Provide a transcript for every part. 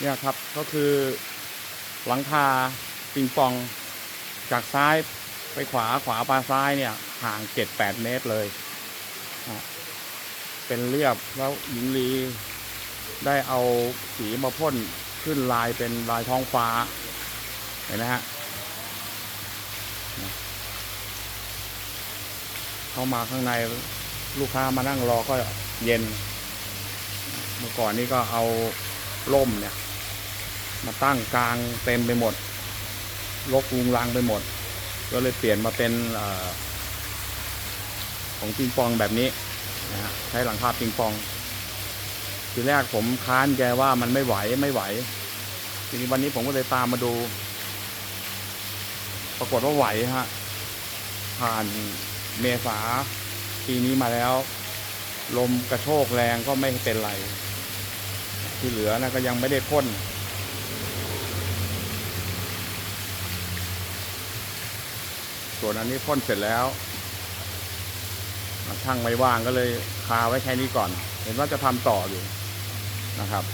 เนี่ยครับก็คือหลังคาปิงปองจากซ้ายไปขวาขวาไปซ้ายเนี่ยห่างเจ็ดแปดเมตรเลยอะเป็นเรียบแล้วหญิงลีได้เอาสีมาพ่นขึ้นลายเป็นลายท้องฟ้า เห็นไหมฮะนะเข้ามาข้างในลูกค้ามานั่งรอก็เย็น เมื่อก่อนนี้ก็เอาล่มเนี่ย มาตั้งกลางเต็มไปหมดลกลุงรังไปหมด ก็เลยเปลี่ยนมาเป็นอของปิงปองแบบนี้นะฮะใช้หลังคาปิงปองทีแรกผมค้านแกว่ามันไม่ไหวไม่ไหวทีนี้วันนี้ผมก็เลยตามมาดู ปรากฏว่าไหวฮะผ่านเมษาปีนี้มาแล้ว ลมกระโชกแรงก็ไม่เป็นไร ที่เหลือนะก็ยังไม่ได้พ่น ส่วนอันนี้พ่นเสร็จแล้วช่างไม่ว่างก็เลยคาไว้แค่นี้ก่อน เห็นว่าจะทำต่ออยู่นะครับ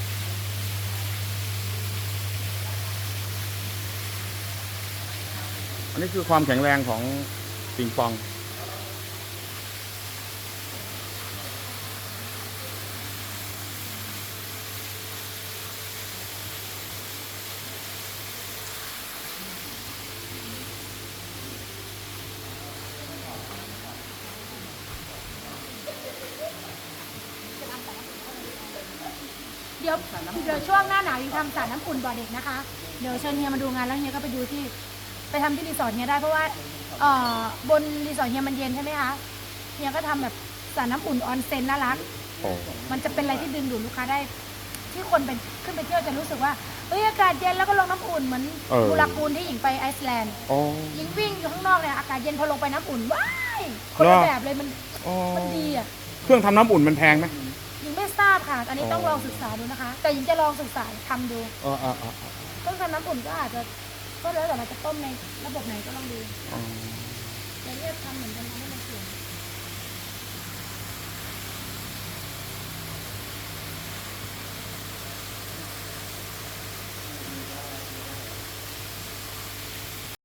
อันนี้คือความแข็งแรงของปิงปอง ดี๋ยวเดี๋ยวช่วงหน้าหนาวยังทำสระน้ำอุ่นบ่อเด็กนะคะ เดี๋ยวเชิญเฮียมาดูงานแล้วเฮียก็ไปดูที่ ไปทำที่รีสอร์ทเฮียได้เพราะว่าเอ่อบนรีสอร์ทเฮียมันเย็นใช่ไหมคะเฮียก็ทำแบบสระน้ำอุ่นออนเซ็นน่ารัก โอ้มันจะเป็นอะไรที่ดึงดูดลูกค้าได้ ที่คนเป็นขึ้นไปเที่ยวจะรู้สึกว่าเอ้ยอากาศเย็นแล้วก็ลงน้ำอุ่นเหมือนบูรากูลที่หญิงไปไอซ์แลนด์โอ้ หญิงวิ่งอยู่ข้างนอกเนี่ยอากาศเย็นพอลงไปน้ำอุ่นว้ายคนละเหรอแบบเลยมันโอ้มันดีอะเครื่องทำน้ำอุ่นมันแพงไหมหญิงไม่ทรา บค่ะ อันนี้ต้องลองศึกษาดูนะคะ แต่หญิงจะลองศึกษาทำดูอ๋ออ๋ออ๋ออ๋อรทำน้ำอุ่นก็อาจจะก็แล้วแต่เราจะต้มในระบบไหนก็ลองดูแต่เรียกทำเหมือนกันทำให้มันสวย